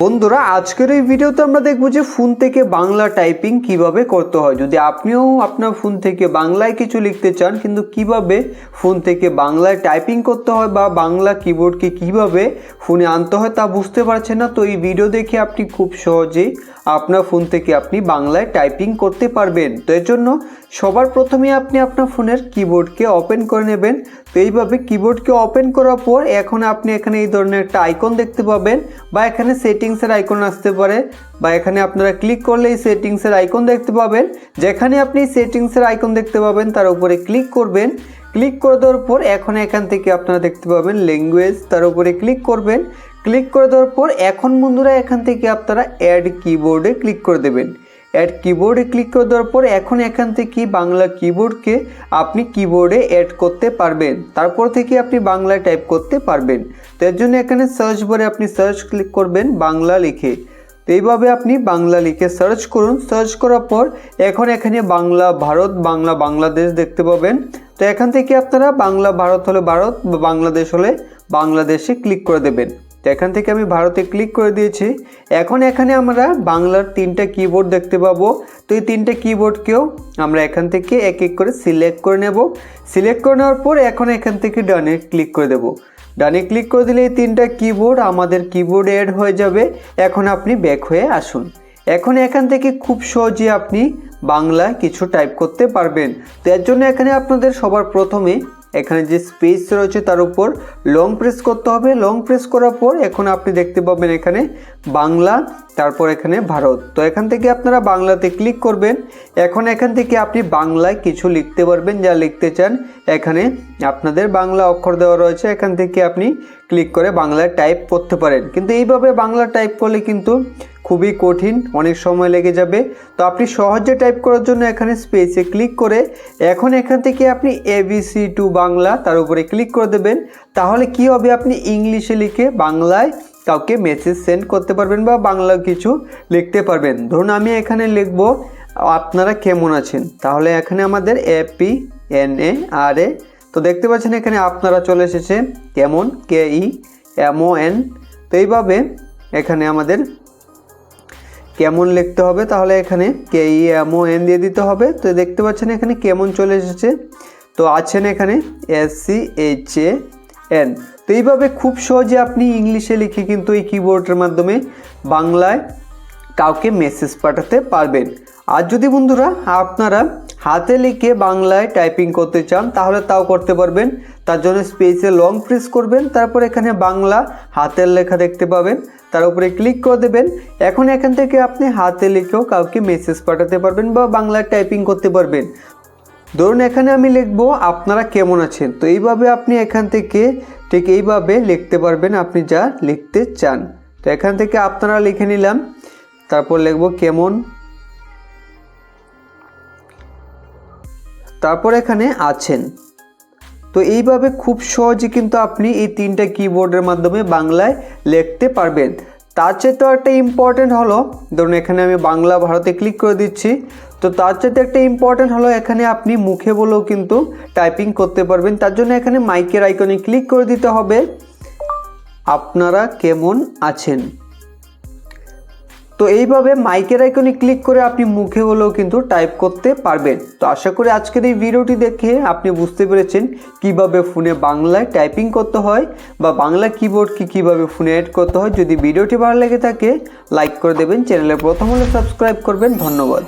বন্ধুরা, আজকের এই ভিডিওতে আমরা দেখব যে ফোন থেকে বাংলা টাইপিং কীভাবে করতে হয়। যদি আপনিও আপনার ফোন থেকে বাংলায় কিছু লিখতে চান, কিন্তু কীভাবে ফোন থেকে বাংলায় টাইপিং করতে হয় বা বাংলা কিবোর্ডকে কীভাবে ফোনে আনতে হয় তা বুঝতে পারছেন না, তো এই ভিডিও দেখে আপনি খুব সহজেই আপনার ফোন থেকে আপনি বাংলায় টাইপিং করতে পারবেন। তো এর জন্য সবার প্রথমে আপনি আপনার ফোনের কিবোর্ডকে ওপেন করে নেবেন। তো এইভাবে কিবোর্ডকে ওপেন করার পর এখন আপনি এখানে এই ধরনের একটা আইকন দেখতে পাবেন বা এখানে সেটিংসের আইকন আসতে পারে বা এখানে আপনারা ক্লিক করলেই সেটিংসের আইকন দেখতে পাবেন। যেখানে আপনি সেটিংসের আইকন দেখতে পাবেন, তার উপরে ক্লিক করবেন। ক্লিক করে দেওয়ার পর এখন এখান থেকে আপনারা দেখতে পাবেন ল্যাঙ্গুয়েজ তার উপরে ক্লিক করবেন। ক্লিক করে দেওয়ার পর এখন বন্ধুরা এখান থেকে আপনারা অ্যাড কিবোর্ডে ক্লিক করে দেবেন। অ্যাড কিবোর্ডে ক্লিক করে দেওয়ার পর এখন এখান থেকে বাংলা কিবোর্ডকে আপনি কিবোর্ডে অ্যাড করতে পারবেন। তারপর থেকে আপনি বাংলায় টাইপ করতে পারবেন। তো এর জন্য এখানে সার্চ বারে আপনি সার্চ ক্লিক করবেন বাংলা লিখে। তো এইভাবে আপনি বাংলা লিখে সার্চ করুন। সার্চ করার পর এখন এখানে বাংলা ভারত, বাংলা বাংলাদেশ দেখতে পাবেন। তো এখান থেকে আপনারা বাংলা ভারত হলে ভারত বা বাংলাদেশ হলে বাংলাদেশে ক্লিক করে দেবেন। এখান থেকে আমি ভারতে ক্লিক করে দিয়েছি। এখন এখানে আমরা বাংলার তিনটা কিবোর্ড দেখতে পাবো। তো এই তিনটে কিবোর্ডকেও আমরা এখান থেকে এক এক করে সিলেক্ট করে নেব। সিলেক্ট করে নেওয়ার পর এখন এখান থেকে ডানে ক্লিক করে দেব। ডানে ক্লিক করে দিলে এই তিনটা কিবোর্ড আমাদের কিবোর্ডে অ্যাড হয়ে যাবে। এখন আপনি ব্যাক হয়ে আসুন। এখন এখান থেকে খুব সহজে আপনি বাংলায় কিছু টাইপ করতে পারবেন। তো এর জন্য এখানে আপনাদের সবার প্রথমে এখানে যে স্পেস রয়েছে তার উপর লং প্রেস করতে হবে। লং প্রেস করার পর এখন আপনি দেখতে পাবেন এখানে বাংলা, তারপর এখানে ভারত। তো এখান থেকে আপনারা বাংলাতে ক্লিক করবেন। এখন এখান থেকে আপনি বাংলায় কিছু লিখতে পারবেন। যা লিখতে চান, এখানে আপনাদের বাংলা অক্ষর দেওয়া রয়েছে। এখান থেকে আপনি ক্লিক করে বাংলায় টাইপ করতে পারেন। কিন্তু এইভাবে বাংলা টাইপ করলে কিন্তু খুবই কঠিন, অনেক সময় লেগে যাবে। তো আপনি সহজে টাইপ করার জন্য এখানে স্পেসে ক্লিক করে এখন এখান থেকে আপনি এবিসি টু বাংলা তার উপরে ক্লিক করে দেবেন। তাহলে কি হবে? আপনি ইংলিশে লিখে বাংলায় কাউকে মেসেজ সেন্ড করতে পারবেন বা বাংলা কিছু লিখতে পারবেন। ধরুন আমি এখানে লিখব, আপনারা কেমন আছেন? তাহলে এখানে আমাদের এপি এন এ আর এ তো দেখতে পাচ্ছেন এখানে আপনারা চলে এসেছে, কেমন? কে ই এম ও এন তো এইভাবে এখানে আমাদের কেমন লিখতে হবে, তাহলে এখানে কে ই এম ও এন দিয়ে দিতে হবে। তো দেখতে পাচ্ছেন এখানে কেমন চলে এসেছে। তো আছেন এখানে S C H A N. তো এইভাবে খুব সহজে আপনি ইংলিশে লিখে কিন্তু এই কিবোর্ডের মাধ্যমে বাংলায় কাউকে মেসেজ পাঠাতে পারবেন। আর যদি বন্ধুরা আপনারা হাতে লিখে বাংলায় টাইপিং করতে চান, তাহলে তাও করতে পারবেন। তার জন্য স্পেসে লং প্রেস করবেন, তারপর এখানে বাংলা হাতের লেখা দেখতে পাবেন, তার উপরে ক্লিক করে দেবেন। এখন এখান থেকে আপনি হাতে লিখেও কাউকে মেসেজ পাঠাতে পারবেন বা বাংলায় টাইপিং করতে পারবেন। ধরুন এখানে আমি লিখব, আপনারা কেমন আছেন? তো এইভাবে আপনি এখান থেকে ঠিক এইভাবে লিখতে পারবেন আপনি যা লিখতে চান। তো এখান থেকে আপনারা লিখে নিলাম, তারপর লিখব, কেমন? তারপর এখানে আছেন। তো এইভাবে খুব সহজে কিন্তু আপনি এই তিনটা কিবোর্ডের মাধ্যমে বাংলায় লিখতে পারবেন। তার চেয়ে তো একটা ইম্পর্টেন্ট হলো, ধরুন এখানে আমি বাংলা ভারতে ক্লিক করে দিচ্ছি, তো তার চাইতে একটা ইম্পর্টেন্ট হলো, এখানে আপনি মুখে বলেও কিন্তু টাইপিং করতে পারবেন। তার জন্য এখানে মাইকের আইকনে ক্লিক করে দিতে হবে। আপনারা কেমন আছেন? তো এইভাবে মাইকের আইকনে ক্লিক করে আপনি মুখে হলেও কিন্তু টাইপ করতে পারবেন। তো আশা করি আজকের এই ভিডিওটি দেখে আপনি বুঝতে পেরেছেন কীভাবে ফোনে বাংলায় টাইপিং করতে হয় বা বাংলা কিবোর্ডকে কীভাবে ফোনে অ্যাড করতে হয়। যদি ভিডিওটি ভালো লেগে থাকে, লাইক করে দেবেন, চ্যানেলে প্রথম হলে সাবস্ক্রাইব করবেন। ধন্যবাদ।